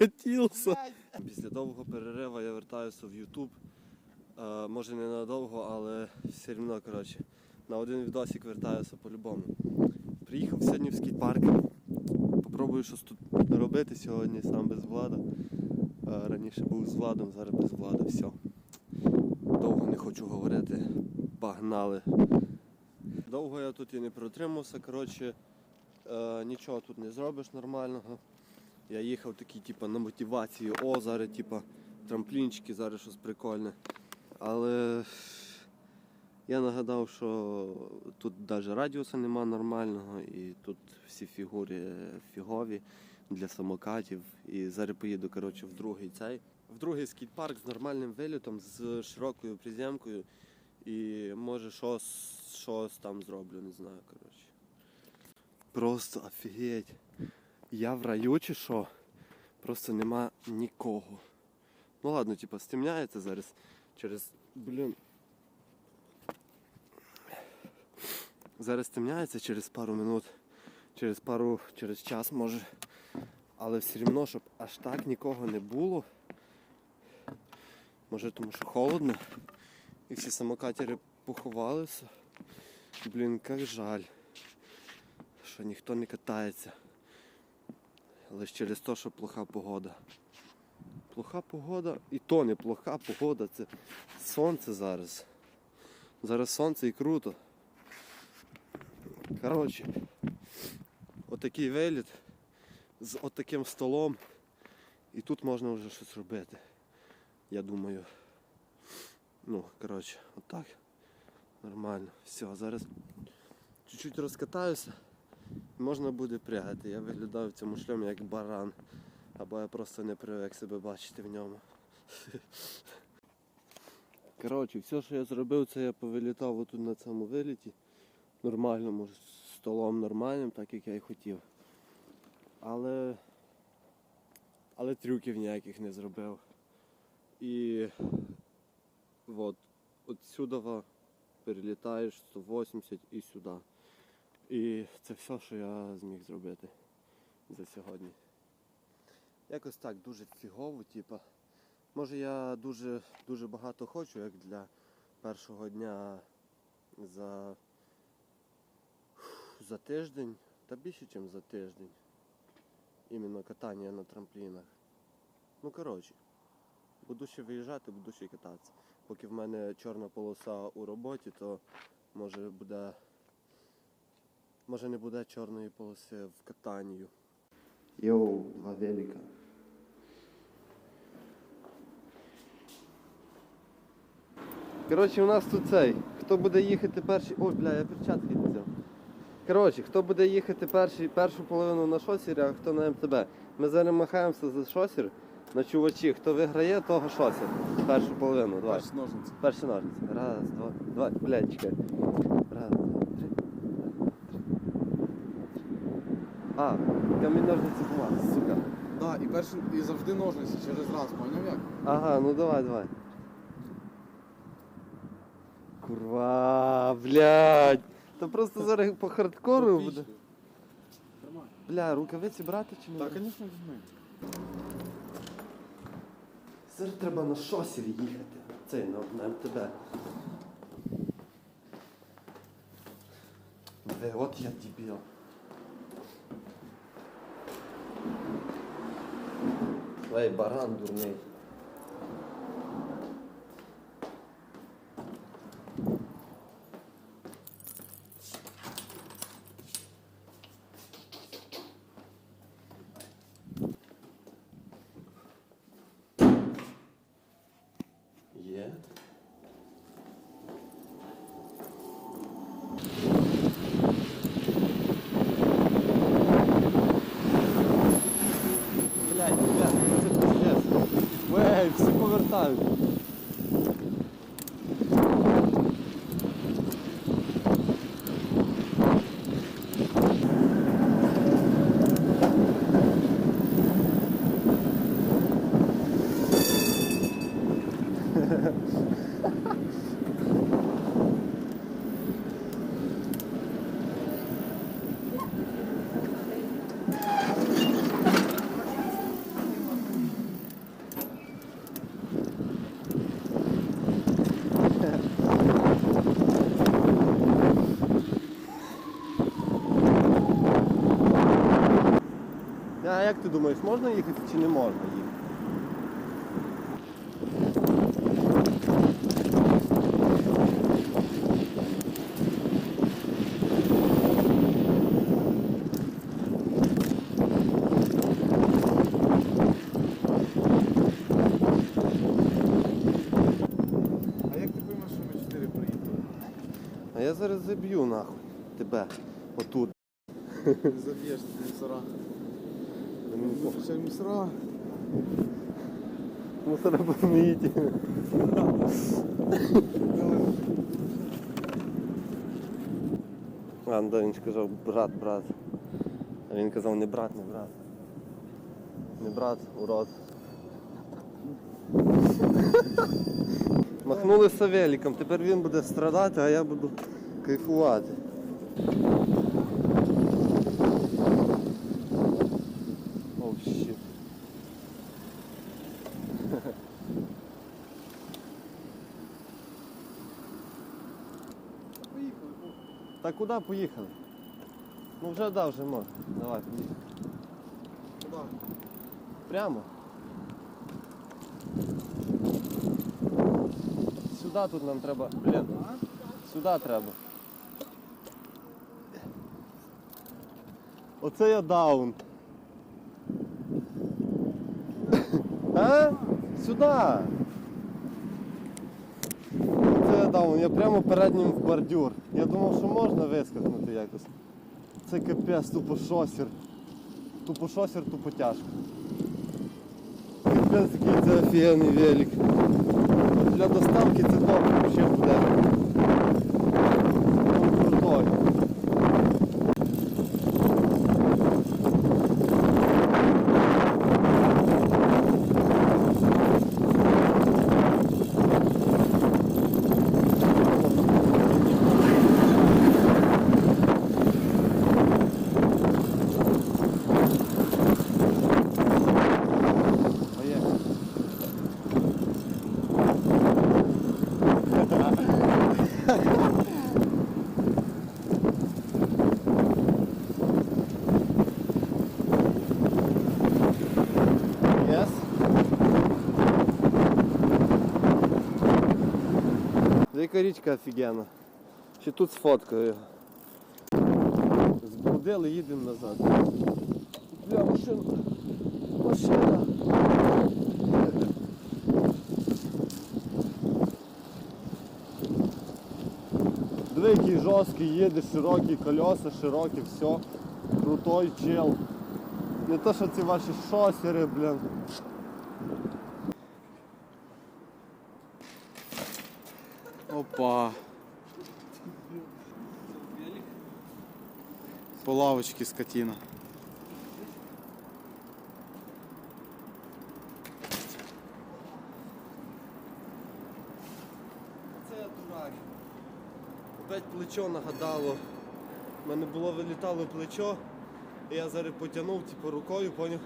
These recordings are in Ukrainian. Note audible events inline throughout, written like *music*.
Прокатився. Після довгого перериву я вертаюся в YouTube. Е, може не надовго, але все одно, коротше, на один відосик вертаюся по-любому. Приїхав сьогодні в скейт-парк. Попробую щось тут робити сьогодні сам без влада. Е, раніше був з владом, зараз без влади, все. Довго не хочу говорити. Погнали. Довго я тут і не протримався, коротше, е, нічого тут не зробиш нормального. Я їхав такий, типу, на мотивацію, о, зараз, типу, трамплінчики, зараз щось прикольне. Але я нагадав, що тут навіть радіуса нема нормального, і тут всі фігури фігові для самокатів. І зараз поїду коротше, в другий цей. В другий скейт-парк з нормальним вилітом, з широкою приземкою. І може щось, щось там зроблю, не знаю, коротше. Просто офігеть. Я в раю чи що? Просто нема нікого. Ну ладно, типа стемняється зараз через. Блін. Зараз стемняється через пару минут, через пару, через час може. Але все одно, щоб аж так нікого не було. Може тому що холодно. І всі самокатери поховалися. Блін, як жаль, що ніхто не катається. Лише через те, що плоха погода. Плоха погода і то не плоха погода, це сонце зараз. Зараз сонце і круто. Коротше, отакий виліт з отаким столом. І тут можна вже щось робити. Я думаю. Ну, коротше, отак. Нормально. Все, зараз чуть-чуть розкатаюся. Можна буде прягати. Я виглядаю в цьому шльомі як баран. Або я просто не привик себе бачити в ньому. Коротше, все, що я зробив, це я повилітав отут на цьому виліті. Нормальному, столом нормальним, так як я і хотів. Але. Але трюків ніяких не зробив. І от, от сюди перелітаєш 180 і сюди. І це все, що я зміг зробити за сьогодні. Якось так дуже фігово, типа. Може я дуже дуже багато хочу, як для першого дня за, за тиждень, та більше, ніж за тиждень. Іменно катання на трамплінах. Ну коротше, буду ще виїжджати, буду ще кататися. Поки в мене чорна полоса у роботі, то може буде. Може не буде чорної полоси в катанні. Йоу, два велика. Коротше, у нас тут цей. Хто буде їхати перший. Ой, бля, я перчатки не взяв. Коротше, хто буде їхати перший, першу половину на шосері, а хто на МТБ. Ми зараз махаємося за шосер на чувачі. Хто виграє, того шосер. Першу половину. Давай. Перші ножниці. Перші ножниці. Раз, два, два. Блядь, чекай. Раз, два, три. А, камінь ножниці бумага, сука. Да, і перші, і завжди ножниці через раз, поняв як? Ага, ну давай, давай. Курва, блядь. Та просто зараз по хардкору буде. Бля, рукавиці брати чи не? Так, брати? звісно, візьми. Зараз треба на шосері їхати. Цей на, на МТБ. Де, от я дебіл. Ей, баран дурний. Є. Блядь, ребят, це пиздец. Ей, всі як ти думаєш, можна їхати чи не можна їхати? А як ти що ми 4 приїхали? А я зараз заб'ю нахуй тебе. Отут. Заб'єш ти мусора. Ще мусора. Мусора помиті. А, да, він ж казав брат, брат. А він казав не брат, не брат. Не брат, урод. Махнули Савеліком, тепер він буде страдати, а я буду кайфувати. Оу, щит. Поїхали. ну. Та куди поїхали? Ну вже да, вже можна. Давай, поїхали. Куди? Прямо. Сюди тут нам треба. Блін. Сюди треба. Оце я даун. *laughs* А? Сюди. Оце я прямо переднім в бордюр. Я думав, що можна вискакнути якось. Це капець, тупо шосер. Тупо шосер, тупо тяжко. Капець який це офігенний велик. Для доставки це добре вообще буде. Ну, Крутой. Поїхали. Yes. Яка річка офігенна. Ще тут сфоткаю. Збудили, їдемо назад. Бля, машина. Машина. Диви, який жорсткий, їде, широкі колеса, широкі, все. Крутой чел. Не то, що ці ваші шосери, блін. Опа. По лавочці скотина. Це дурак. Опять плечо нагадало. У мене було вилітало плечо, і я зараз потягнув типу, рукою, поняв,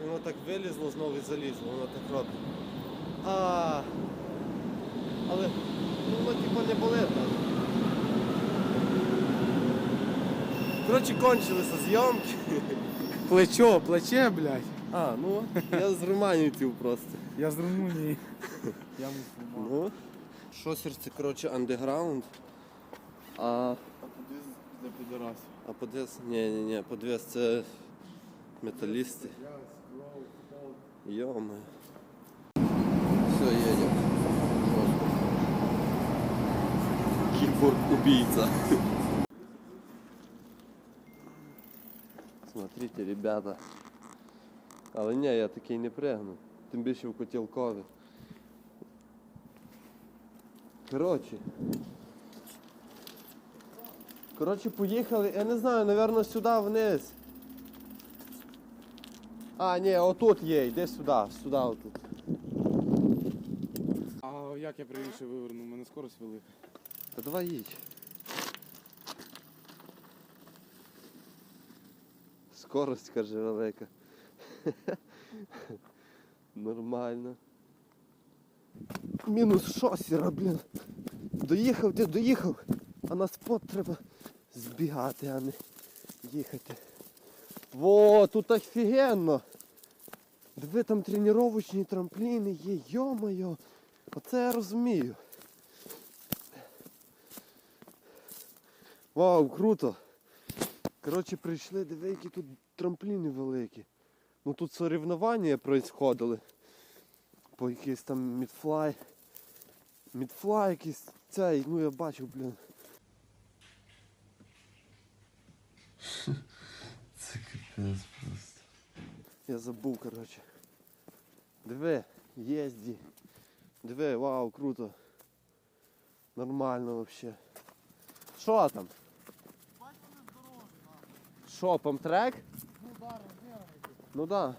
і воно так вилізло знову і залізло, воно так робить. А, але воно типу не болить. Коротше, кончилися зйомки. Плечо, плече, блядь. А, ну, я з Романівців просто. Я з Румунії. Я мусульман. Ну, шосер це, коротше, андеграунд. А Для підарасів. А подвес? Ні, ні, ні, подвес це металісти. Йома. Все, едем. Киборг убийца. Смотрите, ребята. Але ні, я такий не пригну. Тим більше в котілкові. Коротше. Коротше, поїхали, я не знаю, напевно, сюди вниз. А, ні, отут є, йди сюди, сюди отут. А як я правіше виверну? У мене скорость велика. Та давай їдь. Скорость, каже, велика. Нормально. Мінус шосера, блін. Доїхав, ти доїхав, а на спот треба збігати, а не їхати. Во, тут офігенно. Диви, там тренувачні трампліни є, йо-моє. Оце я розумію. Вау, круто. Коротше, прийшли, диви, які тут трампліни великі. Ну тут соревнування происходили. По якийсь там мідфлай. Мідфлай якийсь цей, ну я бачив, блін. *laughs* Це капець просто. Я забув, коротше. Диви, їзді. Диви, вау, круто. Нормально вообще. Що там? Що, помтрек? Ну да, розмірами. Ну да.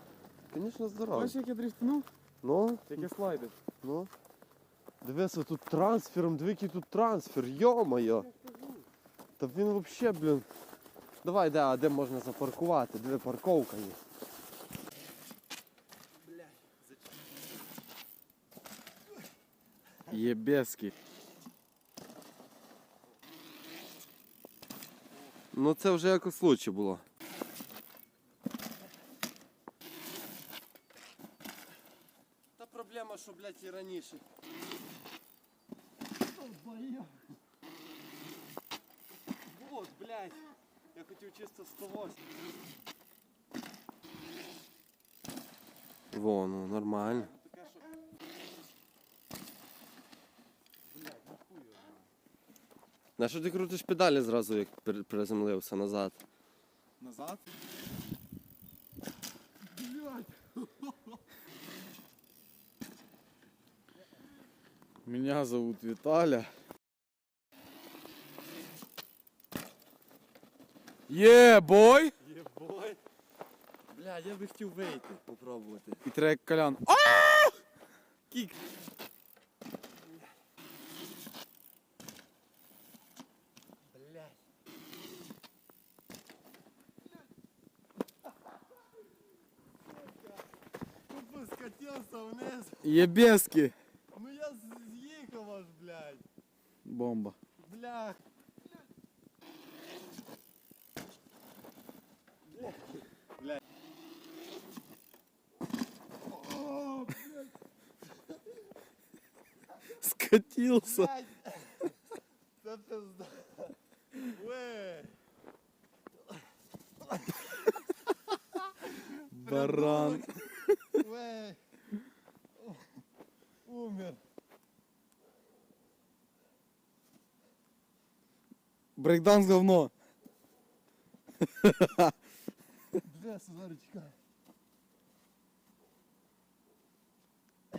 Звісно, здорово. Бачиш, як я дрифтнув? Ну, Як я слайдив. ну. Дивися, тут трансфером, диви, який тут трансфер, йо-моє. Та він вообще, блін. Давай, де, а де можна запаркувати? Диви, парковка є. Єбески. Ну це вже якось лучше було. Та проблема, що, блядь, і раніше. Вот, блядь. Я хотів чисто 108. Во, ну нормально. На що ти крутиш педалі зразу, як приземлився назад? Назад? Меня зовут Виталя. Є, бой! Єбой. Бля, я би хотів вийти, попробувати. І трек Колян. Кік. Тупо скатився вниз. Єбески! Ну я з'їхав аж, блядь. Бомба. Блях. Блядь. Скатился. Блядь. Це пизда. Баран. Брейкданс говно. Бля, Сузарочка.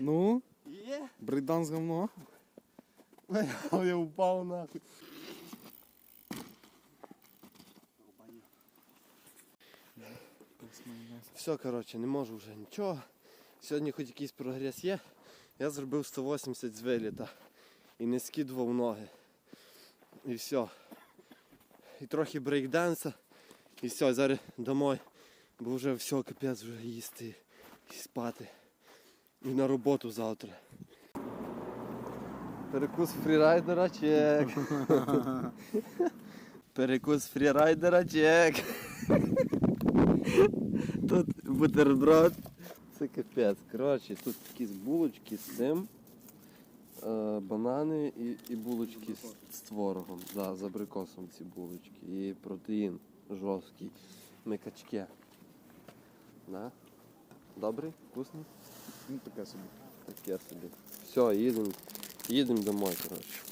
Ну, Є? брейкданс говно. Я упав нахуй. Все, коротше, не можу вже нічого. Сьогодні хоч якийсь прогрес є. Я зробив 180 з виліта і не скидував ноги. І все. І трохи брейкданса. І все, зараз домой. Бо вже все, капець, вже їсти і спати. І на роботу завтра. Перекус фрірайдера чек. *laughs* Перекус фрірайдера чек. *laughs* Тут бутерброд. Це капець. Коротше, тут якісь булочки з цим. Е, Банани і, і булочки з, з творогом. Да, з абрикосом ці булочки. І протеїн жорсткий. Микачке. Да? Добрий? Вкусний? Ну таке собі. Таке собі. Все, їдемо. їдем домой, коротше.